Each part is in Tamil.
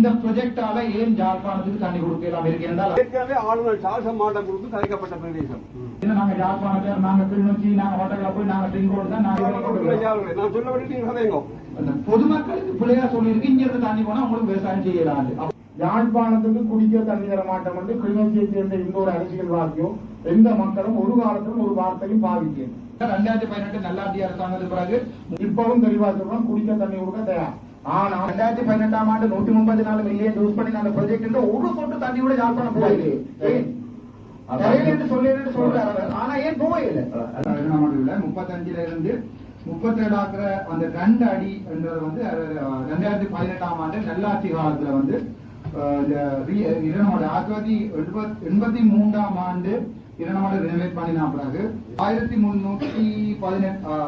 இந்த ப்ரொஜெக்டால ஏன் ஜாழ்ப்பாணத்துக்கு தண்ணி கொடுக்கலாம் இருக்கு என்றால் ஏற்கனவே ஆளுநர் சாச மாட்டம் கொடுத்து கலைக்கப்பட்ட பிரதேசம். என்ன நாங்க ஜாழ்ப்பாணத்தை நாங்க கிளிநொச்சி நாங்க வட்டக்கலா போய் நாங்க ட்ரிங்க் ரோடு தான் நாங்க நான் சொல்ல வேண்டிய பொதுமக்களுக்கு பிள்ளையா சொல்லியிருக்கு இங்க இருந்து தண்ணி போனா உங்களுக்கு விவசாயம் செய்யலாம் யாழ்ப்பாணத்துக்கு குடிக்க தண்ணி தர மாட்டோம் என்று கிளிநொச்சியை சேர்ந்த இந்த ஒரு அரசியல்வாதியும் எந்த மக்களும் ஒரு காலத்திலும் ஒரு வார்த்தையும் பாவிக்கேன் ரெண்டாயிரத்தி பதினெட்டு நல்லாட்சி அரசாங்கத்துக்கு பிறகு இப்பவும் தெளிவா சொல்றோம் குடிக்க தண்ணி கொடுக்க தயார். ஆனா ரெண்டாயிரத்தி பதினெட்டாம் ஆண்டு நூத்தி முப்பத்தி நாலு மில்லியன் யூஸ் பண்ணி அந்த ப்ராஜெக்ட் ஒரு சொட்டு தண்ணி கூட போகல திருவண்ணாமலையில முப்பத்தஞ்சுல இருந்து முப்பத்தேழு ஆக்குற அந்த ரெண்டு அடி என்றது வந்து ரெண்டாயிரத்தி பதினெட்டாம் ஆண்டு நல்லாட்சி காலத்துல வந்து இரணமலை ஆயிரத்தி தொள்ளாயிரத்தி எண்பத்- எண்பத்தி மூன்றாம் ஆண்டு இரணமலை ரினோவேட் பண்ணின பிறகு ஆயிரத்தி முன்னூத்தி பதினெட்டு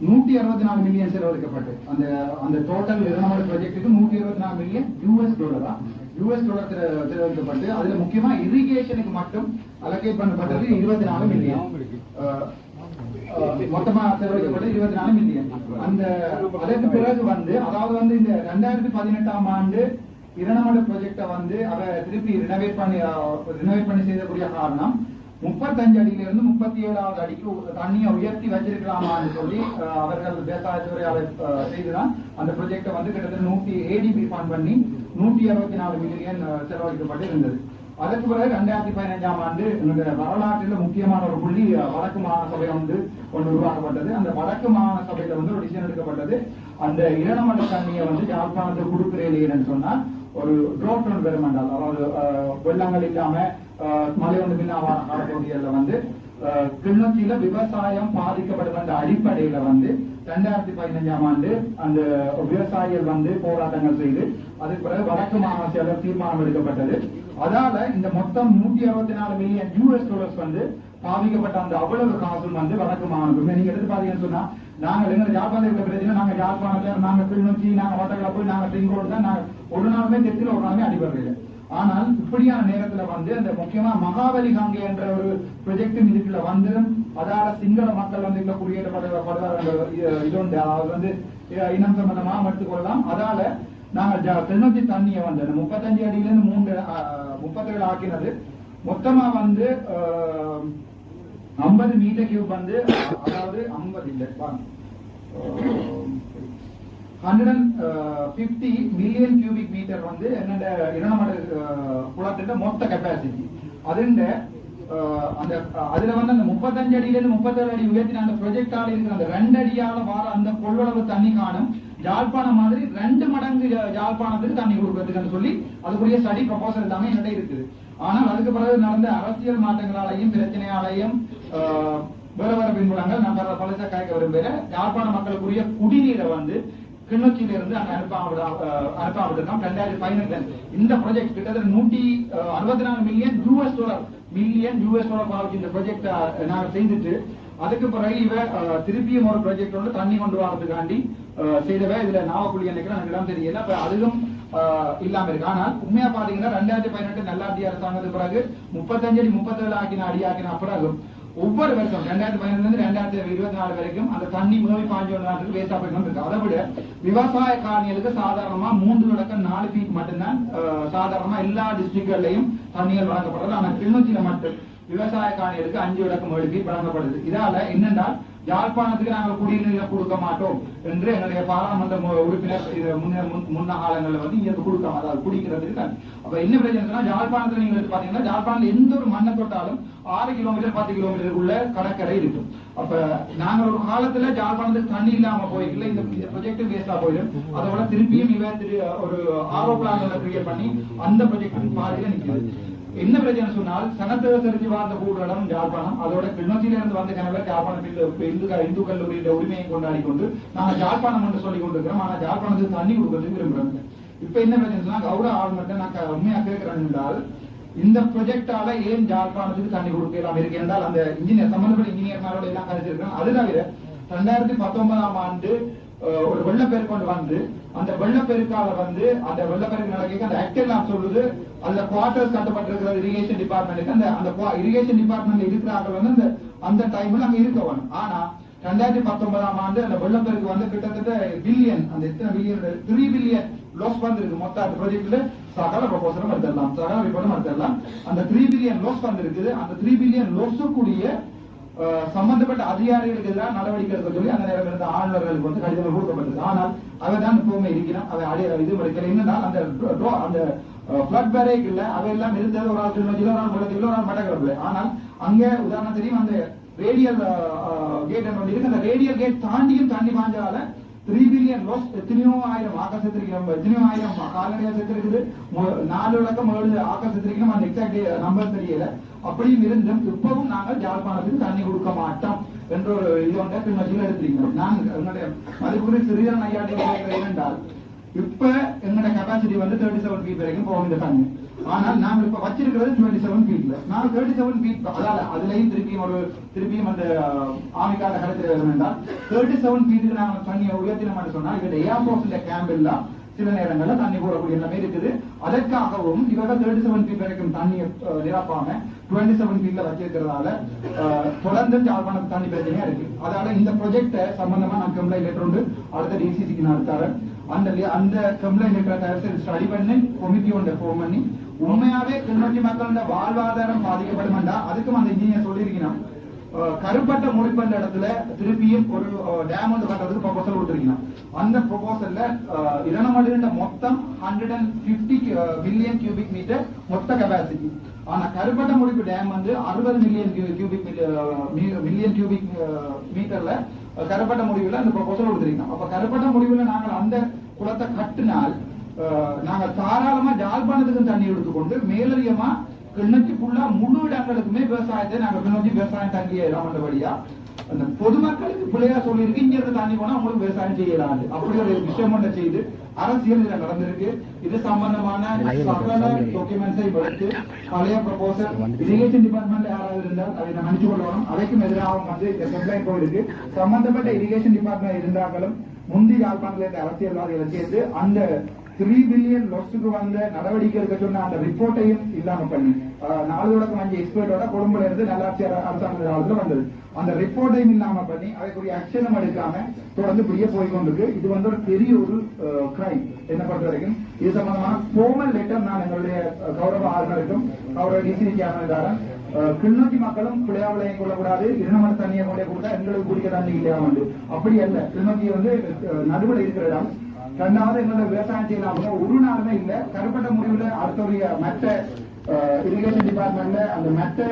நூத்தி அறுபத்தி நாலு மில்லியன் செலவழிக்கப்பட்டு அந்த அந்த டோட்டல் இரநூறு ப்ராஜெக்ட்டுக்கு நூத்தி இருபத்தி நாலு மில்லியன் யூஎஸ் டாலரா யூஎஸ் டாலர் செலவழிக்கப்பட்டு அதுல முக்கியமா இரிகேஷனுக்கு மட்டும் அலோகேட் பண்ணப்பட்டது இருபத்தி நாலு மில்லியன் மொத்தமா செலவழிக்கப்பட்டது இருபத்தி நாலு மில்லியன் அந்த அதற்கு பிறகு வந்து அதாவது வந்து இந்த ரெண்டாயிரத்தி பதினெட்டாம் ஆண்டு இரணமலை ப்ராஜெக்டை வந்து அவ திருப்பி ரினோவேட் பண்ணி ரினோவேட் பண்ணி செய்யக்கூடிய காரணம் முப்பத்தஞ்சு அடியில இருந்து முப்பத்தி ஏழாவது அடிக்கு தண்ணியை உயர்த்தி வச்சிருக்கலாமான்னு சொல்லி அவர்கள் விவசாயத்துறை அதை செய்துதான் அந்த ப்ராஜெக்டை வந்து கிட்டத்தட்ட நூத்தி ஏடிபி ஃபண்ட் பண்ணி நூத்தி அறுபத்தி நாலு மில்லியன் செலவழிக்கப்பட்டு இருந்தது அதற்கு பிறகு ரெண்டாயிரத்தி பதினஞ்சாம் ஆண்டு என்னுடைய வரலாற்றில் முக்கியமான ஒரு புள்ளி வடக்கு மாகாணசபை வந்து ஒன்று உருவாக்கப்பட்டது. அந்த வடக்கு மாகாணசபையில வந்து ஒரு டிசிஷன் எடுக்கப்பட்டது. அந்த இரணமலை தண்ணியை வந்து யாழ்ப்பாணத்தை கொடுக்கிறேன் சொன்னால் ஒரு ட்ரோட் என்விரன்மெண்ட் அதாவது வெள்ளங்கள் இல்லாம மழை வந்து பின்னாவான காலப்பகுதிகளில் வந்து அஹ், கிளிநொச்சியில விவசாயம் பாதிக்கப்படும் என்ற அடிப்படையில வந்து ரெண்டாயிரத்தி பதினஞ்சாம் ஆண்டு அந்த விவசாயிகள் வந்து போராட்டங்கள் செய்து அதுக்கு பிறகு வடக்கு மாகாண தீர்மானம் எடுக்கப்பட்டது. அதால இந்த மொத்தம் நூத்தி அறுபத்தி நாலு மில்லியன் யூஎஸ் டாலர்ஸ் வந்து பாதிக்கப்பட்ட அந்த அவ்வளவு காசும் வந்து வடக்கு மாகாணத்துக்கு. நீங்க எடுத்து பாத்தீங்கன்னு சொன்னா நாங்க எங்க யாழ்ப்பாணம் இருக்கிற பிரச்சனை நாங்க யாழ்ப்பாணத்துல நாங்க கிளிநொச்சி நாங்க வட்டக்கலா போய் நாங்க தான் நாங்க ஒரு நாளுமே தெற்கில் ஒரு நாளுமே அடிபடுறது ஆனால் இப்படியான நேரத்துல வந்து அந்த முக்கியமா மகாபலி காங்கே என்ற ஒரு ப்ரொஜெக்டும் இதுக்குள்ள வந்து அதால சிங்கள மக்கள் வந்து இதுல குடியேற்றப்படுவார்கள் இது உண்டு அதாவது வந்து இனம் சம்பந்தமா எடுத்துக்கொள்ளலாம் அதால நாங்கள் ஜ- தண்ணியை வந்து அந்த முப்பத்தஞ்சு அடியில இருந்து மூன்று முப்பத்தேழு ஆக்கினது. மொத்தமா வந்து ஐம்பது மீட்டர் கியூப் வந்து அதாவது ஐம்பது இல்லை hundred and fifty million cubic metre வந்து என்னோட இரணமட குளத்திட்ட மொத்த கெப்பாசிட்டி அதுண்ட அந்த அதுல வந்து அந்த முப்பத்தஞ்சு அடியிலேருந்து முப்பத்தேழு அடி உயர்த்தின அந்த ப்ரொஜெக்டால இருக்கிற அந்த ரெண்டு அடியால வார அந்த கொள்ளளவு தண்ணி காணும். யாழ்ப்பாணம் மாதிரி ரெண்டு மடங்கு யாழ்ப்பாணத்துக்கு தண்ணி கொடுக்கறதுக்குன்னு சொல்லி அதுக்குரிய ஸ்டடி ப்ரொபோசல் எல்லாமே என்னிட்ட இருக்குது. ஆனால் அதுக்கு பிறகு நடந்த அரசியல் மாற்றங்களாலையும் பிரச்சனையாலையும் வேற வேற பின்புலங்கள் நான் பல பலச விரும்புகிற யாழ்ப்பாண மக்களுக்குரிய குடிநீரை வந்து கிளிநொச்சியில இருந்து அங்க அனுப்பாவிட அனுப்பாவிட்டிருக்கோம் ரெண்டாயிரத்தி பதினெட்டு இந்த ப்ராஜெக்ட் கிட்டத்தட்ட நூற்றி அறுபத்தி நாலு million US dollar million US dollar பாவிச்சு இந்த ப்ராஜெக்ட் நாங்க செய்துட்டு அதுக்கு பிறகு இவ திருப்பியும் ஒரு ப்ராஜெக்ட் வந்து தண்ணி கொண்டு வரதுக்காண்டி அஹ், செய்தவ இதுல நாவக்குழி நினைக்கிறேன் எனக்கு இடம் தெரியல. அப்ப அதுவும் இல்லாம இருக்கு. ஆனால் உண்மையா பாத்தீங்கன்னா ரெண்டாயிரத்தி பதினெட்டு நல்லாட்சி அரசாங்கத்துக்கு பிறகு முப்பத்தஞ்சு அடி முப்பத்தேழு ஆக்கின அடி ஆக்கின அப்புறம் ஒவ்வொரு வருஷம் ரெண்டாயிரத்தி பதினெட்டுல ரெண்டாயிரத்தி இருபத்தி நாலு வரைக்கும் அந்த தண்ணி மூவி பாஞ்சு ஒன்று நாட்டுக்கு வேஸ்டா போயிட்டு இருக்கு அதை விட விவசாய காலனிகளுக்கு சாதாரணமா மூன்று தொடக்கம் நாலு ஃபீட் மட்டும்தான் சாதாரணமா எல்லா டிஸ்ட்ரிக்ட்கள்லயும் தண்ணிகள் வழங்கப்படுறது. ஆனா கிளிநொச்சியில மட்டும் விவசாய காணிகளுக்கு அஞ்சு விளக்கம் ஏழு வழங்கப்படுது. இதால என்னென்றால் யாழ்ப்பாணத்துக்கு நாங்கள் குடிநீர் கொடுக்க மாட்டோம் என்று எங்களுடைய பாராளுமன்ற உறுப்பினர் முன்ன காலங்களில் வந்து இங்க கொடுக்காம அதாவது குடிக்கிறதுக்கு அப்ப என்ன பிரச்சனை சொன்னா யாழ்ப்பாணத்துல நீங்க பாத்தீங்கன்னா யாழ்ப்பாணத்துல எந்த ஒரு மண்ணை தொட்டாலும் ஆறு கிலோமீட்டர் பத்து கிலோமீட்டர் உள்ள கடற்கரை இருக்கும். அப்ப நாங்க ஒரு காலத்துல யாழ்ப்பாணத்துக்கு தண்ணி இல்லாம போயிருக்கல இந்த ப்ரொஜெக்ட் வேஸ்டா போயிடும். அதோட திருப்பியும் இவன் திரு ஒரு ஆரோ பிளான் கிரியேட் பண்ணி அந்த ப்ரொஜெக்ட் பாதியில நிக்கிறது என்ன பிரச்சனை சொன்னால் சனத்தக தெரிஞ்சு வாழ்ந்த கூடலம் ஜாழ்ப்பாணம் அதோட கிளிநொச்சியில இருந்து வந்த கணவர் யாழ்ப்பாணத்தில் இந்து இந்து கல்லூரியில உரிமையை கொண்டாடி கொண்டு நாங்க ஜாழ்ப்பாணம் என்று சொல்லி கொண்டிருக்கிறோம். ஆனா ஜாழ்ப்பாணத்துக்கு தண்ணி கொடுக்கறதுக்கு விரும்புறாங்க இப்ப என்ன பிரச்சனை சொன்னா கௌரவ ஆளுநர்கிட்ட நான் உண்மையா கேட்கிறேன் என்றால் இந்த ப்ரொஜெக்டால ஏன் ஜாழ்ப்பாணத்துக்கு தண்ணி கொடுக்கலாம் இருக்கு என்றால் அந்த இன்ஜினியர் சம்பந்தப்பட்ட இன்ஜினியர்மாரோட எல்லாம் கழிச்சிருக்கேன் அது தவிர ரெண்டாயிரத்தி பத்தொன்பதாம் ஆண்டு ஒரு வெள்ளப்பேர் கொண்டு வந்து அந்த வெள்ளப்பெருக்கால வந்து அந்த வெள்ளப்பெருக்கு நடக்க அந்த ஆக்டர் நான் சொல்லுது. அந்த குவார்டர்ஸ் கட்டப்பட்டிருக்கிற இரிகேஷன் டிபார்ட்மெண்ட்டுக்கு அந்த அந்த இரிகேஷன் டிபார்ட்மெண்ட்ல இருக்கிறார்கள் வந்து அந்த அந்த டைம்ல அங்க இருக்க வேணும். ஆனா ரெண்டாயிரத்தி பத்தொன்பதாம் ஆண்டு அந்த வெள்ளப்பெருக்கு வந்து கிட்டத்தட்ட பில்லியன் அந்த எத்தனை பில்லியன் த்ரீ பில்லியன் லாஸ் வந்திருக்கு. மொத்த அந்த ப்ராஜெக்ட்ல சகல ப்ரொபோசலும் எடுத்துடலாம். சகல ரிப்போர்ட்டும் எடுத்துடலாம். அந்த த்ரீ பில்லியன் லாஸ் வந்திருக்குது. அந்த த்ரீ பில்லியன் கூடிய சம்பந்தப்பட்ட அதிகாரிகளுக்கு எதிராக நடவடிக்கை எடுக்க சொல்லி அந்த நேரம் இருந்த ஆளுநர்களுக்கு வந்து கடிதங்கள் கொடுக்கப்பட்டது ஆனால் அவை தான் இப்பவுமே இருக்கிறான். அவை அடி இது எடுக்கல என்னன்னா அந்த அந்த பிளட் பேரேக் இல்ல. அவையெல்லாம் இருந்தது ஒரு ஆள் திருநெல்வேலியில ஒரு ஆள் முடக்கில ஒரு ஆள் மட்டக்களப்புல ஆனால் அங்க உதாரணம் தெரியும் அந்த ரேடியல் கேட் ஒன்று இருக்கு அந்த ரேடியல் கேட் தாண்டியும் தாண்டி பாஞ்சால த்ரீ பில்லியன் ரோஸ் எத்தனையோ ஆயிரம் ஆக்கா செத்துருக்கோம் எத்தனையோ ஆயிரம் கால்நடையா செத்துருக்குது. இருக்குது நாலு லட்சம் ஏழு ஆக்கா செத்துருக்கணும் அந்த எக்ஸாக்ட் நம்பர் தெரியல. அப்படியும் இருந்தும் இப்பவும் நாங்கள் ஜாழ்ப்பாணத்துக்கு தண்ணி கொடுக்க மாட்டோம் என்ற ஒரு இது வந்து பின்னோக்கில் எடுத்திருக்கிறோம். நான் எங்களுடைய மதிப்புரை சிறியன் ஐயாட்டி என்னென்றால் இப்ப எங்களோட கெபாசிட்டி வந்து தேர்ட்டி செவன் ஃபீட் வரைக்கும் போக இந்த தண்ணி. ஆனால் நாங்க இப்ப வச்சிருக்கிறது டுவெண்ட்டி செவன் ஃபீட்ல நான் தேர்ட்டி செவன் ஃபீட் அதாவது அதுலயும் திருப்பியும் ஒரு திருப்பியும் அந்த ஆமிக்காத கடத்தில் வேண்டாம் தேர்ட்டி செவன் ஃபீட்டுக்கு நாங்க தண்ணியை உயர்த்தினோம்னு சொன்னா இவங்க ஏர்போர்ட்ல கேம்ப் எல்லாம் சில நேரங்கள்ல தண்ணி போடக்கூடிய நிலைமை இருக்குது. அதற்காகவும் இவங்க தேர்ட்டி செவன் ஃபீட் வரைக்கும் தண்ணியை நிரப்பாம டுவெண்ட்டி செவன் ஃபீட்ல வச்சிருக்கிறதால தொடர்ந்து ஜாழ்ப்பாணத்து தண்ணி பிரச்சனையா இருக்கு. அதனால இந்த ப்ரொஜெக்ட சம்பந்தமா நான் கம்ப்ளைண்ட் லெட்டர் உண்டு. அடுத்த டிசிசிக்கு நான் தரேன் அந்த அந்த கம்ப்ளைண்ட் லெட்டரை தயார் செய்து ஸ்டடி பண்ணி கமிட்டி ஒன்றை ஃபோன் பண்ணி உண்மையாவே கிளிநொச்சி மக்களோட வாழ்வாதாரம் பாதிக்கப்படுமெண்டா அதுக்கும் அந்த இன்ஜினியர் சொல்லியிருக்கணும் கருப்பட்ட முடிப்பண்ட இடத்துல திருப்பியும் ஒரு டேம் வந்து கட்டுறதுக்கு ப்ரொபோசல் கொடுத்துருக்கீங்க. அந்த ப்ரொபோசல்ல இரணமடுகின்ற மொத்தம் hundred and fifty million cubic metre மொத்த கெபாசிட்டி ஆனா கருப்பட்ட முடிப்பு டேம் வந்து அறுபது மில்லியன் கியூபிக் மில்லியன் கியூபிக் மீட்டர்ல கருப்பட்ட முடிவுல அந்த ப்ரொபோசல் கொடுத்துருக்கீங்க. அப்ப கருப்பட்ட முடிவுல நாங்கள் அந்த குளத்தை கட்டினால் அஹ், நாங்க தாராளமா ஜாழ்ப்பாணத்துக்கு தண்ணி எடுத்துக்கொண்டு மேலதிகமா கிண்ணத்தி ஃபுல்லா முழு இடங்களுக்குமே விவசாயத்தை நாங்க பின்னோக்கி விவசாயம் தண்ணி ஏறாமன்றபடியா அந்த பொதுமக்களுக்கு பிள்ளையா சொல்லியிருக்கு இங்க இருந்து தண்ணி போனா அவங்களுக்கு விவசாயம் செய்யலாம் அப்படி ஒரு விஷயம் ஒன்றை செய்து அரசியல் இதுல நடந்திருக்கு. இது சம்பந்தமான சகல டாக்குமெண்ட்ஸை எடுத்து பழைய ப்ரொபோசல் இரிகேஷன் டிபார்ட்மெண்ட்ல யாராவது இருந்தால் அதை நான் மன்னிச்சு கொள்ளணும். அதைக்கும் எதிராக வந்து இந்த கம்ப்ளைண்ட் போயிருக்கு. சம்பந்தப்பட்ட இரிகேஷன் டிபார்ட்மெண்ட் இருந்தாங்களும் முந்தி யாழ்ப்பாணத்தில் இருந்த அரசியல்வாதிகளை சேர்ந்து அந்த த்ரீ பில்லியன் லொஸ்டுக்கு வந்த நடவடிக்கை எடுக்க சொன்ன அந்த ரிப்போர்ட்டையும் இல்லாம பண்ணி. நாலு தொடக்கம் அஞ்சு எக்ஸ்பர்ட்டோட கொழும்புல இருந்து நல்லாட்சி அரசாங்க காலத்துல வந்தது. அந்த ரிப்போர்ட்டையும் இல்லாம பண்ணி அதற்குரிய ஆக்ஷனும் எடுக்காம தொடர்ந்து இப்படியே போய் கொண்டிருக்கு இது வந்து ஒரு பெரிய ஒரு கிரைம் என்ன பொறுத்த வரைக்கும் இது சம்பந்தமான போமல் லெட்டர் நான் எங்களுடைய கௌரவ ஆளுநருக்கும் அவருடைய டிசி கேமராதாரன் கிள்நோக்கி மக்களும் பிள்ளையாவிலையும் கொள்ளக்கூடாது இருநமட தண்ணியை கொண்டே கொடுத்தா எங்களுக்கு குடிக்க தண்ணி இல்லையா வந்து. அப்படி அல்ல. கிள்நோக்கி வந்து நடுவில் நடுவுல இருக்கிற இடம் ரெண்டாவது எங்களோட விவசாயம் செய்யலாம். ஒரு நாளுமே இல்ல. கருப்பட்ட முடிவுல அடுத்தவருடைய மற்ற இரிகேஷன் டிபார்ட்மெண்ட்ல அந்த மற்ற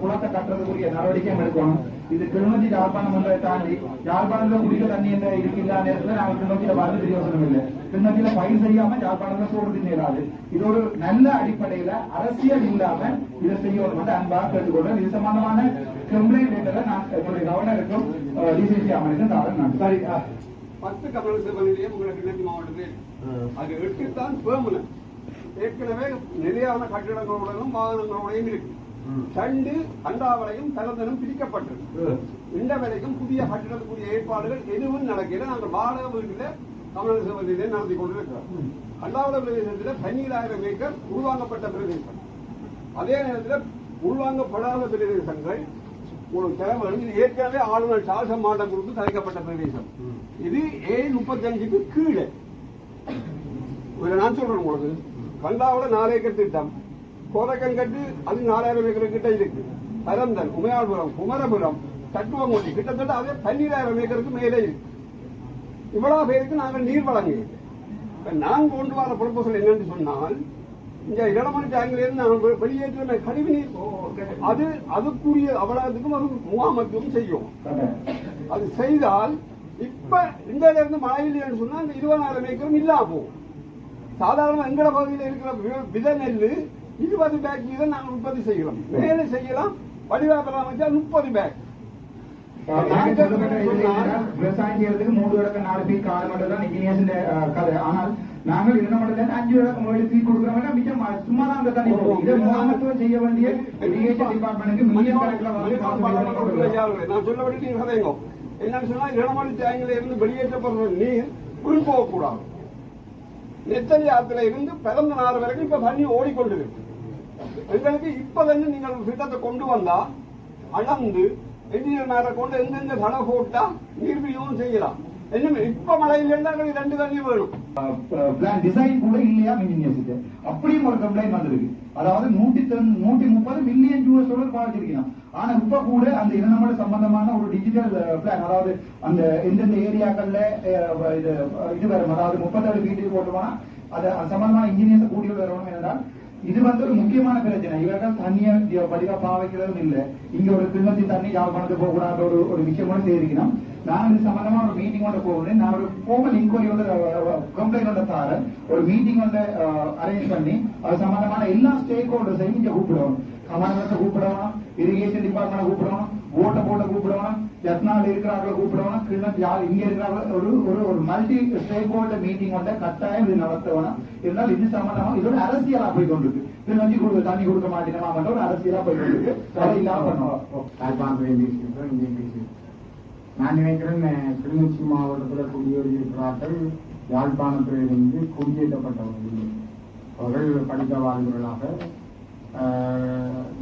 குளத்தை கட்டுறதுக்குரிய நடவடிக்கை எடுக்கணும். இது கிளிநொச்சி யாழ்ப்பாணம் ஒன்றை தாண்டி யாழ்ப்பாணத்துல குடிக்க தண்ணி என்ன இருக்கின்ற நேரத்துல நாங்கள் கிளிநொச்சியில பார்த்து பிரயோசனம் இல்லை. கிளிநொச்சியில பயிர் செய்யாம யாழ்ப்பாணத்துல சோறு தின்னாது இது ஒரு நல்ல அடிப்படையில அரசியல் இல்லாம இதை செய்யணும் வந்து அன்பாக கேட்டுக்கொள்றேன் இது சம்பந்தமான கம்ப்ளைண்ட் லெட்டரை நான் என்னுடைய கவர்னருக்கும் டிசிசி அமைச்சர் தாரன் நான் சரி பத்து கமல சிவனிலேயே உங்களுக்கு கிழக்கு மாவட்டத்தில். அது எட்டுத்தான் பெர்மனன்ட் ஏற்கனவே நிலையான கட்டிடங்களுடனும் வாகனங்களுடையும் இருக்கு. சண்டு அண்டாவளையும் தலதனும் பிரிக்கப்பட்டது. இந்த வரைக்கும் புதிய கட்டிடத்துக்குரிய ஏற்பாடுகள் எதுவும் நடக்கல. நாங்கள் வாடகை வீட்டில் கமல சிவனிலே நடத்தி கொண்டிருக்கிறோம். அண்டாவளை பிரதேசத்தில் பன்னிராயிரம் ஏக்கர் உருவாங்கப்பட்ட பிரதேசம். அதே நேரத்தில் உள்வாங்கப்படாத பிரதேசங்கள் ஒரு தேவை இது ஏற்கனவே ஆளுநர் சாச மாட்டம் கொடுத்து தயாரிக்கப்பட்ட பிரதேசம். இது ஏ முப்பத்தஞ்சுக்கு கீழே. இதுல நான் சொல்றேன் உங்களுக்கு. கண்டாவோட நாலு ஏக்கர் திட்டம். கோதக்கன்கட்டு அது நாலாயிரம் ஏக்கர் கிட்ட இருக்கு. பரந்தன் உமையாள்புரம் குமரபுரம் தட்டுவங்கோட்டி. கிட்டத்தட்ட அதே பன்னிராயிரம் ஏக்கருக்கு மேலே இருக்கு. இவ்வளவு பேருக்கு நாங்கள் நீர் வழங்குகிறோம். நான் கொண்டு வர ப்ரொபோசல் என்னன்னு சொன்னால் இந்த இடமணி டேங்கில இருந்து நாங்கள் வெ- வெளியேற்றுற கழிவு நீர் அது அதுக்குரிய அவ்வளவுக்கும் ஒரு முகாமத்துவம் செய்யும். அது செய்தால் இப்ப இந்த இருந்து மழை இல்லைன்னு சொன்னா அந்த இருபதாயிரம் ஏக்கரும் இல்லாம போகும் சாதாரண எங்கட பகுதியில் இருக்கிற வித நெல் இருபது பேக் வீதம் நாங்கள் உற்பத்தி செய்கிறோம் மேலே செய்யலாம். வடிவா பராமரிச்சா முப்பது பேக் நாங்க சொல்லப்பட்ட இது என்னன்னா, விவசாயம் செய்யறதுக்கு மூணு விளக்கம் நாலு ஃபீட் கால மட்டும் தான் இன்ஜினியர்ஸ் கதை ஆனால் நாங்கள் என்ன மட்டும் அஞ்சு விளக்கம் ஏழு ஃபீட் கொடுக்குறோம்னா மிச்சம் சும்மா தான் அந்த தண்ணி இதை முகாமத்துவம் செய்ய வேண்டிய இரிகேஷன் டிபார்ட்மெண்ட்டுக்கு மில்லியன் கணக்கில் வந்து நான் சொல்லபடி நீங்க கதைங்க என்னன்னு சொன்னா இடமணி தேங்கில இருந்து வெளியேற்றப்படுற நீர் உள் போகக்கூடாது நெத்தலி ஆத்துல இருந்து பிறந்த நாறு வரைக்கும் இப்ப தண்ணி ஓடிக்கொண்டிருக்கு எங்களுக்கு இப்ப நீங்கள் திட்டத்தை கொண்டு வந்தா அளந்து வெந்நீர் மேல கொண்டு எந்தெந்த தடை போட்டா நீர் விநியோகம் செய்யலாம். என்ன இப்ப மழை இல்லைன்னா ரெண்டு தண்ணி வேணும். பிளான் டிசைன் கூட இல்லையா இன்ஜினியர்ஸுக்கு அப்படியும் ஒரு கம்ப்ளைண்ட் வந்திருக்கு. அதாவது நூத்தி தொண்ணூ- நூத்தி முப்பது மில்லியன் யூஎஸ் டாலர் பாதிச்சிருக்கலாம். ஆனா இப்ப கூட அந்த இனநமடு சம்பந்தமான ஒரு டிஜிட்டல் பிளான் அதாவது அந்த எந்தெந்த ஏரியாக்கள்ல இது இது வரும் அதாவது முப்பத்தேழு வீட்டுக்கு போட்டு அது சம்பந்தமான இன்ஜினியர்ஸ் கூட்டிகள் வரணும் என்றால் இது வந்து ஒரு முக்கியமான பிரச்சனை. இவர்கள் தண்ணியை படிவா பாவைக்கிறதும் இல்ல. இங்க ஒரு திருமதி தண்ணி யாழ்ப்பாணத்துக்கு போக கூடாது ஒரு ஒரு விஷயம் கூட செய்திருக்கணும் நான் இது சம்பந்தமா ஒரு மீட்டிங் ஒன்று போகணும் நான் ஒரு ஃபோமல் இன்கொயரி வந்து கம்ப்ளைண்ட் ஒன்று தாரேன் ஒரு மீட்டிங் வந்து அரேஞ்ச் பண்ணி அது சம்பந்தமான எல்லா ஸ்டேக் ஹோல்டர்ஸையும் இங்க கூப்பிடுவோம் கமர்மெண்ட்டை கூப்பிடணும் இரிகேஷன் டிபார்ட்மெண்ட் கூப்பிடணும் ஓட்ட போட்ட கூப்பிடணும் ஜத்னால் இருக்கிறாங்கள கூப்பிடணும் கிண்ணம் யார் இங்க இருக்கிறார்கள் ஒரு ஒரு ஒரு மல்டி ஸ்டேக் ஹோல்டர் மீட்டிங் வந்து கட்டாயம் இது நடத்தணும். இருந்தால் இது சம்பந்தமா இது ஒரு அரசியலா போய் கொண்டிருக்கு. கிண்ணத்தி கொடுக்க தண்ணி கொடுக்க மாட்டேமா ஒரு அரசியலா போய் கொண்டிருக்கு. அதை இல்லாம பண்ணுவோம் நான் நினைக்கிறேன் திருநெல்வேலி கிளிநொச்சி மாவட்டத்தில் குடியேறியிருக்கிறார்கள் யாழ்ப்பாணத்திலிருந்து குடியேற்றப்பட்டவர்கள். அவர்கள் படித்த வாழ்வுகளாக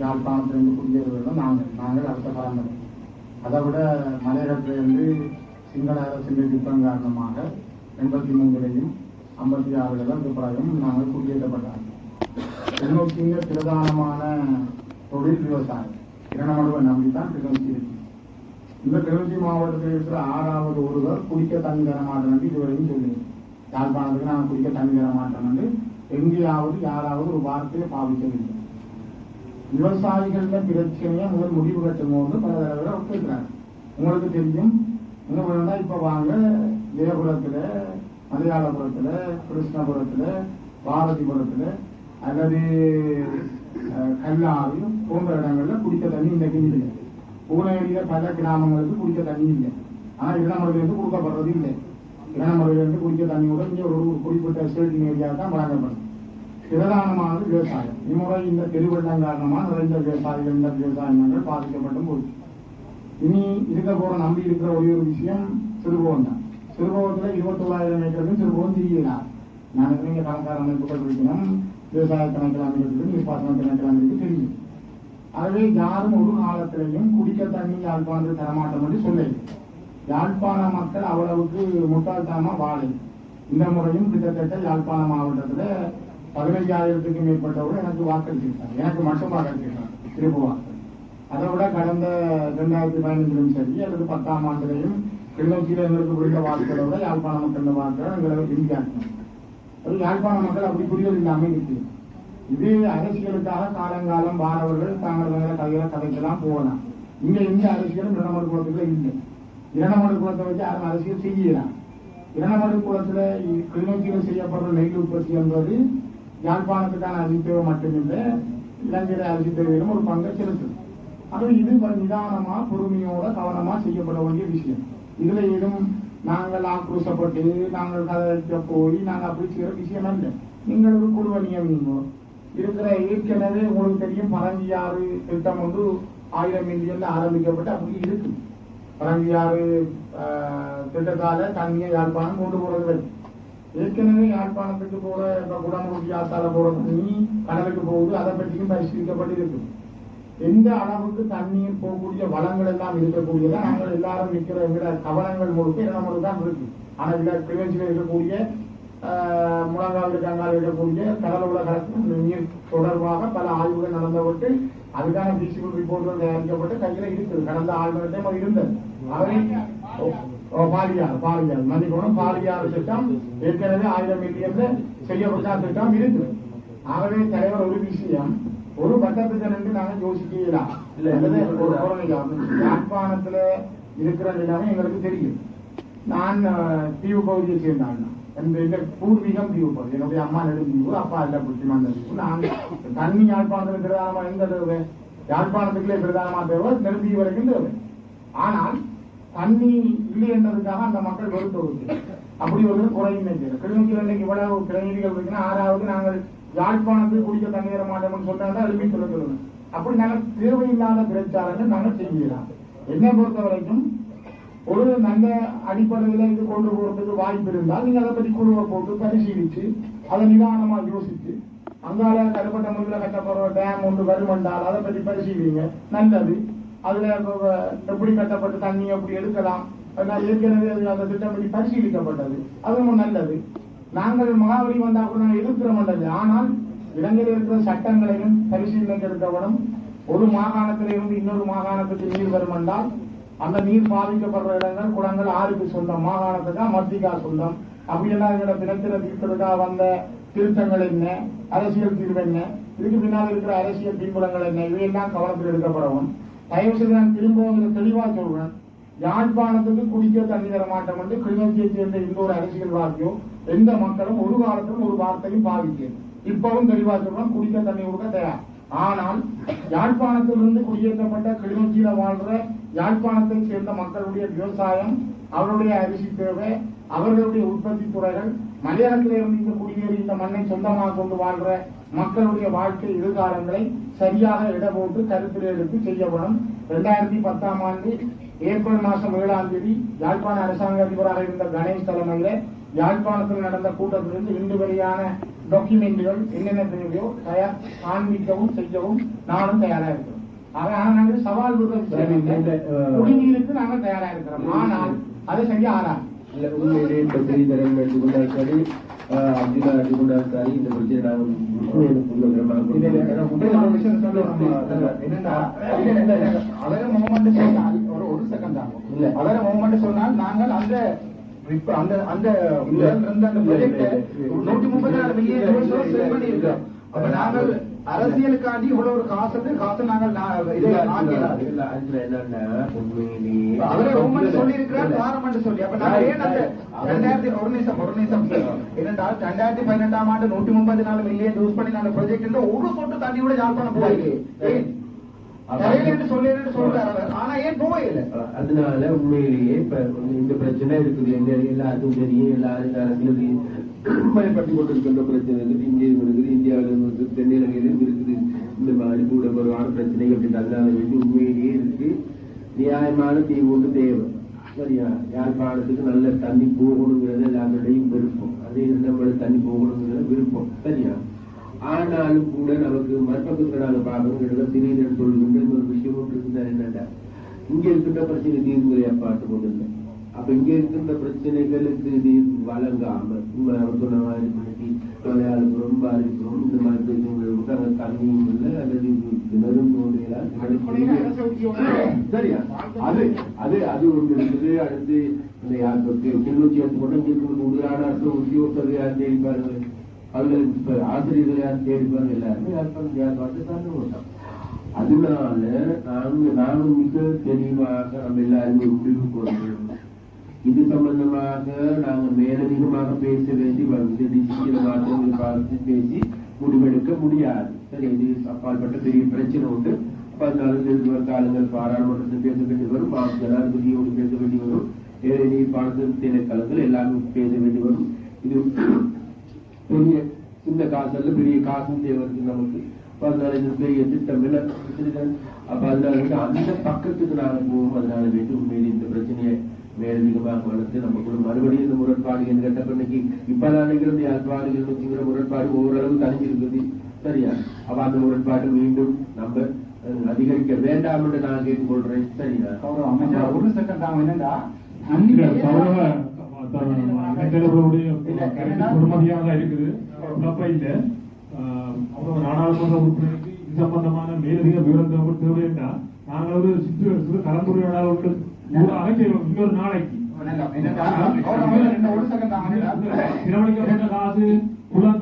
யாழ்ப்பாணத்திலிருந்து குடியேறுவதும் நாங்கள் நாங்கள் அடுத்த பரம்பரை அதை விட மலையகத்திலிருந்து சிங்கள அரசின் யுத்தம் காரணமாக எண்பத்தி மூன்றுலையும் ஐம்பத்தி ஆறுல பிப்ரவரியும் நாங்கள் குடியேற்றப்பட்டார்கள் கிளிநொச்சிங்க பிரதானமான தொழில் விவசாயம் இரணமடுவை தான் கிளிநொச்சி இருக்கு. இந்த கிளிநொச்சி மாவட்டத்தில் இருக்கிற ஆறாவது ஒருவர் குடிக்க தண்ணி தர மாட்டேன் இதுவரையும் சொல்லுங்க யாழ்ப்பாணத்துக்கு நான் குடிக்க தண்ணி தர மாட்டேன் எங்கேயாவது யாராவது ஒரு வார்த்தையை பாவிக்கவில்லை விவசாயிகள பிரச்சனையை முதல் முடிவு கட்டும் வந்து பல தடவை ஒத்துக்கிறாங்க. உங்களுக்கு தெரியும் என்ன பண்ணா இப்ப வாங்க ஜெயபுரத்துல மலையாளபுரத்துல கிருஷ்ணபுரத்துல பாரதிபுரத்துல அல்லது அஹ், கல்லாறு போன்ற இடங்கள்ல குடிக்க தண்ணி இன்னைக்கு இல்லை பூனேரியில பல கிராமங்களுக்கு குடிக்க தண்ணி இல்லை. ஆனா இளமுறையிலிருந்து கொடுக்கப்படுறது இல்லை. இளமுறையிலிருந்து குடிக்க தண்ணி கூட இங்க ஒரு குறிப்பிட்ட ஸ்டேட்டிங் ஏரியா தான் வழங்கப்படும். பிரதானமானது விவசாயம். இம்முறை இந்த பெருவெள்ளம் காரணமாக நிறைந்த விவசாயிகள் இந்த விவசாயம் என்று பாதிக்கப்பட்டும் போச்சு. இனி இருக்க போற நம்பி இருக்கிற ஒரே ஒரு விஷயம் சிறுபோகம் தான் சிறுபோகத்தில் இருபத்தொள்ளாயிரம் ஏக்கருக்கும் சிறுபோகம் தெரியலாம் நான் நீங்க கணக்கார அமைப்புகள் இருக்கணும் விவசாய கணக்கில் அமைக்கிறது நீர்ப்பாசன கணக்கில் அமைக்கிறது தெரியும். ஆகவே யாரும் ஒரு காலத்திலையும் குடிக்க தண்ணி யாழ்ப்பாணத்தில் தரமாட்டோம் என்று சொல்லலை யாழ்ப்பாண மக்கள் அவ்வளவுக்கு முட்டாள்தனமா வாழை இந்த முறையும் கிட்டத்தட்ட யாழ்ப்பாண மாவட்டத்துல பதினஞ்சாயிரத்துக்கு மேற்பட்டவர்கள் எனக்கு வாக்களிச்சிருக்காங்க. எனக்கு மட்டும் வாக்களிச்சிருக்காங்க. திரும்ப வாக்கள் அதை விட கடந்த ரெண்டாயிரத்தி பதினஞ்சிலும் சரி அல்லது பத்தாம் ஆண்டுலையும் கிளிநொச்சியில எங்களுக்கு விழுந்த வாக்குகளை விட யாழ்ப்பாண மக்கள் வாக்குகள் எங்களை விரும்பியாக்கணும் அது யாழ்ப்பாண மக்கள் அப்படி புரிதல் இல்லாம இருக்கு. இது அரசியலுக்காக காலங்காலம் வாரவர்கள் தாங்கள் தங்களை கையில கதைக்கெல்லாம் போகலாம். இங்க எந்த அரசியலும் இரணமடு குளத்துல இல்லை. இரணமடு குளத்தை வச்சு யாரும் அரசியல் செய்யலாம். இரணமடு குளத்துல கிளிநொச்சியில் செய்யப்படுற நெல் உற்பத்தி என்பது யாழ்ப்பாணத்துக்கான அரிசி மட்டுமில்லை இலங்கையில அரிசி ஒரு பங்கை செலுத்துது. அது இது நிதானமா பொறுமையோட கவனமா செய்யப்பட வேண்டிய விஷயம். இதுல ஏதும் நாங்கள் ஆக்ரோஷப்பட்டு நாங்கள் கதைக்க போய் நாங்கள் அப்படி செய்யற விஷயம் அல்ல. நீங்கள் ஒரு குழுவை நியமிங்க இருக்கிற ஏற்கனவே உங்களுக்கு தெரியும் பரஞ்சியாறு திட்டம் வந்து ஆயிரம் மில்லியன்ல ஆரம்பிக்கப்பட்டு அப்படி இருக்கு. பரங்கியாறு ஆஹ், திட்டத்தால தண்ணியை யாழ்ப்பாணம் கொண்டு போறது ஏற்கனவே யாழ்ப்பாணத்துக்கு போற இப்ப குடமுடி ஆத்தால போற தண்ணி கடலுக்கு போகுது அதை பற்றியும் பரிசீலிக்கப்பட்டிருக்கு. எந்த அளவுக்கு தண்ணீர் போகக்கூடிய வளங்கள் எல்லாம் இருக்கக்கூடியதா நாங்கள் எல்லாரும் நிற்கிற விட கவனங்கள் முழுக்க இடமொழி தான் இருக்கு. ஆனா விட கிளிநொச்சியில் இருக்கக்கூடிய முழங்காவில் கங்கால் இருக்கக்கூடிய கடல் உள்ள நீர் தொடர்பாக பல ஆய்வுகள் நடந்தப்பட்டு அதுக்கான பிசிபிள் ரிப்போர்ட்கள் தயாரிக்கப்பட்டு கையில இருக்குது. கடந்த ஆய்வு இருந்தது. அவரை பாலியார் பாலியார் மன்னிக்கணும் பாலியார் திட்டம். ஏற்கனவே ஆயிரம் மில்லியன்ல செய்யப்பட்ட திட்டம் இருக்குது ஆகவே தலைவர் ஒரு விஷயம். ஒரு பட்டத்துக்கு நின்று நாங்க யோசிக்கலாம் இல்ல, யாழ்ப்பாணத்துல இருக்கிற நிலைமை எங்களுக்கு தெரியும். நான் தீவு பகுதியை சேர்ந்தான் என் எங்க பூர்வீகம் தீவு பகுதி. என்னுடைய அம்மா நெடுந்தீவு அப்பா இல்ல புத்திமான தீவு நான் தண்ணி யாழ்ப்பாணத்துல பிரதானமா எங்க தேவை? யாழ்ப்பாணத்துக்குள்ளே பிரதானமா தேவை? நெடுந்தீவு வரைக்கும் தேவை. ஆனால் தண்ணி இல்லை என்றதுக்காக அந்த மக்கள் வெறுத்து அப்படி ஒரு குறையும் நினைக்கிறேன் கிளிநொச்சியில் இன்னைக்கு இவ்வளவு பிரதிநிதிகள் இருக்குன்னா ஆறாவது நாங்கள் யாழ்ப்பாணத்துக்கு குடிக்க தண்ணி தர மாட்டோம்னு சொன்னா அருமை சொல்ல சொல்லணும் அப்படி நாங்கள் தேவையில்லாத பிரச்சாரங்கள் நாங்கள் செய்யலாம். என்னை பொறுத்த வரைக்கும் ஒரு நல்ல அடிப்படையில் இது கொண்டு போறதுக்கு வாய்ப்பு இருந்தால் நீங்க அதை பற்றி குழுவை போட்டு பரிசீலிச்சு அதை நிதானமா யோசிச்சு அங்கால கருப்பட்ட முறையில் கட்டப்படுற டேம் ஒன்று வருமென்றால் அதை பற்றி பரிசீலிங்க. நல்லது. அதுல எப்படி கட்டப்பட்டு தண்ணி அப்படி எடுக்கலாம். நான் ஏற்கனவே அது அந்த திட்டப்படி பரிசீலிக்கப்பட்டது. அதுவும் நல்லது. நாங்கள் மகாபலி வந்தா கூட நாங்கள் எதிர்க்கிறோம் ஆனால் இலங்கையில் இருக்கிற சட்டங்களையும் பரிசீலனைக்கு எடுக்கப்படும் ஒரு மாகாணத்திலிருந்து இன்னொரு மாகாணத்துக்கு நீர் வரும் என்றால் அந்த நீர் பாதிக்கப்படுற இடங்கள் குளங்கள் ஆறுக்கு சொந்தம் மாகாணத்துக்கா மத்திக்கா சொந்தம். அப்படியெல்லாம் எங்களை தினத்தில தீர்த்ததுக்காக வந்த திருத்தங்கள் என்ன அரசியல் தீர்வு என்ன இதுக்கு பின்னால் இருக்கிற அரசியல் பின்புலங்கள் என்ன இவையெல்லாம் கவனத்தில் எடுக்கப்படவும் தயவு செய்து நான் திரும்பவும் இதை தெளிவா சொல்றேன். யாழ்ப்பாணத்துக்கு குடிக்க தண்ணி தர மாட்டோம் என்று கிளிநொச்சியை சேர்ந்த இன்னொரு ஒரு அரசியல்வாதியோ எந்த மக்களும் ஒரு காலத்திலும் ஒரு வார்த்தையும் பாவிக்க இப்பவும் தெளிவா சொல்றேன் குடிக்க தண்ணி கொடுக்க தயார். ஆனால் யாழ்ப்பாணத்திலிருந்து குடியேற்றப்பட்ட கிளிநொச்சியில வாழ்ற யாழ்ப்பாணத்தை சேர்ந்த மக்களுடைய விவசாயம் அவருடைய அரிசி தேவை அவர்களுடைய உற்பத்தி துறைகள் மலையாளத்திலிருந்து இந்த குடியேறி இந்த மண்ணை சொந்தமாக கொண்டு வாழ்ற மக்களுடைய வாழ்க்கை எதிர்காலங்களை சரியாக இட போட்டு கருத்தில் எடுத்து செய்யப்படும். இரண்டாயிரத்தி பத்தாம் ஆண்டு ஏப்ரல் மாதம் ஏழாம் தேதி யாழ்ப்பாண அரசாங்க அதிபராக இருந்த கணேஷ் தலைமையில் யாழ்ப்பாணத்தில் நடந்த கூட்டத்திலிருந்து இன்று வரையான டாக்குமெண்ட்டுகள் என்னென்ன தேவையோ தயார் காண்பிக்கவும் செய்யவும் நானும் தயாரா இருக்கிறோம். ஆக ஆனா நாங்கள் சவால். குடிநீருக்கு நாங்கள் தயாரா இருக்கிறோம். ஆனால் அதை செய்ய ஆறாம் இல்ல உண்மையிலே இப்ப ஸ்ரீதரன் அப்துல்லா இந்த பிரச்சனை நாங்கள் ஒரு. என்னன்னா, இல்ல, இல்ல, அவரை சொன்னால், ஒரு movement சொன்னால் நாங்கள் அந்த இப்ப அந்த அந்த நூத்தி முப்பத்தி நாலு dollars spend பண்ணியிருக்கிறோம். அப்ப நாங்கள் அரசியலுக்காண்டி இவ்வளவு ஒரு காசு வந்து காசு நாங்கள் அவரே சொல்லியிருக்கிறார், காரணம்னு சொல்லி. அப்ப ஏன் அந்த ரெண்டாயிரத்தி ஒரு நிமிஷம், ஒரு நிமிஷம். என்னென்றால், ரெண்டாயிரத்தி பதினெட்டாம் ஆண்டு நூத்தி முப்பத்தி நாலு மில்லியன் யூஸ் பண்ணி நாங்கள் ப்ரொஜெக்ட் ஒரு சொட்டு தண்ணி கூட யாழ்ப்பாணம் போயிருக்கு அதனால உண்மையிலேயே இப்ப வந்து இந்த பிரச்சனை இருக்குது. என்ன எல்லாருக்கும் தெரியும் எல்லாரும் அரசியல் பயப்பட்டு கொண்டிருக்கின்ற பிரச்சனை இருக்குது. இங்கேயும் இருக்குது இந்தியாவிலும் இருக்குது தென்னிலங்கையிலும் இருக்குது இந்த மாதிரி கூட குறைவான பிரச்சனை அப்படின்னு அதனால வேண்டி உண்மையிலேயே இருக்கு. நியாயமான தீர்வு ஒன்று தேவை. சரியா? யாழ்ப்பாணத்துக்கு நல்ல தண்ணி போகணுங்கிறது எல்லாருடையும் விருப்பம். அதே நம்மளுக்கு தண்ணி போகணுங்கிறது விருப்பம். சரியா? ஆனாலும் கூட நமக்கு மறுபக்கத்துல நாங்க பார்க்கணும் கிட்ட திடீர்னு சொல்லுகின்ற இன்னொரு விஷயம் ஒன்று இருக்குதா என்னண்டா இங்க இருக்கின்ற பிரச்சனை தீர்வுகளை பார்த்து கொண்டு அப்ப இங்க இருக்கின்ற பிரச்சனைகளுக்கு தீர்வு வழங்காம சொன்ன மாதிரி பண்ணி மலையாளபுரம் பாதிப்புறம் இந்த மாதிரி பிரச்சனைகள் அங்க தண்ணியும் இல்லை அல்லது கிணறும் அடிப்படையில் சரியா? அது அது அது ஒன்று இருக்குது. அடுத்து இந்த யார் கிளிநொச்சி எடுத்துக்கொண்டு இங்க இருக்கிற உண்மையான அரசு உத்தியோகத்தர் யார் தேடி பாருங்க அவர்கள் இப்ப ஆசிரியர்கள் யார் தேடி எல்லாருமே யார் யார் பார்த்து சார்ந்து விட்டோம் அதனால நாங்க நானும் மிக தெளிவாக நம்ம எல்லாருமே முடிவு கொள்கிறோம் இது சம்பந்தமாக நாங்க மேலதிகமாக பேச வேண்டி வந்து டிஜிட்டல் மாற்றங்கள் பார்த்து பேசி முடிவெடுக்க முடியாது. சரி இது அப்பாற்பட்ட பெரிய பிரச்சனை உண்டு. அப்ப அதனால காலங்கள் பாராளுமன்றத்தில் பேச வேண்டி வரும். மா- ஜனாதிபதியோடு பேச வேண்டி வரும். ஏழை பாடத்தின் திணைக்களங்கள் எல்லாமே பேச வேண்டி வரும். பெரிய காசும் தேவை இருக்கு நமக்கு இது பெரிய திட்டம். அப்ப அதனால வந்து அந்த பக்கத்துக்கு நாங்க போவோம் அதனால வேண்டி உண்மையிலே இந்த பிரச்சனையை மேலதிகமாக வளர்த்து நமக்குள்ள மறுபடியும் இந்த முரண்பாடு என்று கேட்ட இன்னைக்கு இப்ப நான் யாழ்ப்பாடுகள் வச்சுங்கிற முரண்பாடு ஓரளவு தனிஞ்சிருக்குது சரியா? அப்ப அந்த முரண்பாடு மீண்டும் நம்ம அதிகரிக்க வேண்டாம் என்று நான் கேட்டுக்கொள்றேன். சரியா? ஒரு செகண்ட் தான் என்னடா? அன்னி பொறுமதியாக இருக்குது. குழப்பம் இல்ல நாடாளுமன்ற உறுப்பினருக்கு இது சம்பந்தமான மேலதிக விவரம் தேவை- நாங்கள் ஒரு சிறு கலந்துரையாடல் செய்வோம் இன்னொரு நாளைக்கு. செலவழிக்கப்பட்ட காசு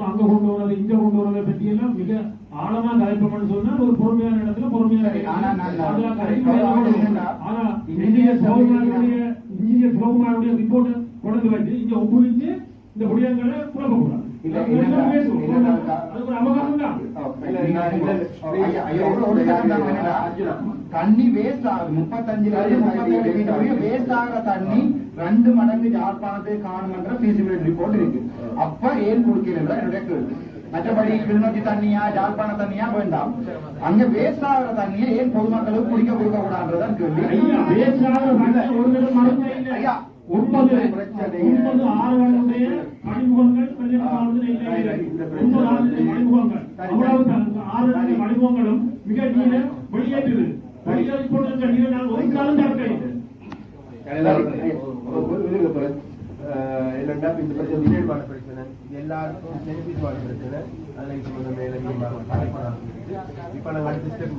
அங்க கொண்டு வரது இங்க கொண்டு வரதை பற்றி எல்லாம் மிக ஆழமா கலைப்போம்னு சொன்னா ஒரு பொறுமையான இடத்துல பொறுமையா சரி, ஆனா சோமானுடைய இந்திய சோமானுடைய ரிப்போர்ட் கொண்டு வந்து இங்க ஒப்புவிச்சு இந்த விடயங்களை குழப்பக்கூடாது தண்ணி வேஸ்ட் ஆகுது? மீட்டர் வேஸ்ட் ஆகிற தண்ணி ரெண்டு மடங்கு யாழ்ப்பாணத்தை காணுமன்ற feasibility ரிப்போர்ட் இருக்கு. அப்ப ஏன் கொடுக்கல என்னுடைய கேள்வி. மற்றபடி கிளிநொச்சி தண்ணியா யாழ்ப்பாண தண்ணியா வேண்டாம். அங்க வேஸ்ட் ஆகிற தண்ணியை ஏன் பொதுமக்களுக்கு குடிக்க கொடுக்க கூடாதுன்றதான் கேள்வி ஒன்பது. ஒன்பது ஆறுகளுடைய மணிமுகங்கள். ஒன்பது ஆறு மணிமுகங்கள் அவ்வளவு தான். ஆறு மணிமுகங்களும் மிக நீர வெளியேற்றுது. வெளியேறி கொண்டிருக்க நீரை நான் ஒரு காலம் திறக்க இல்லை என்னண்டா இந்த பிரச்சனை விஜயமான பிரச்சனை. இது எல்லாருக்கும் பெனிஃபிட் பிரச்சனை. அதில் இப்போ மேலே இப்ப நாங்கள் அடுத்த ஸ்டெப்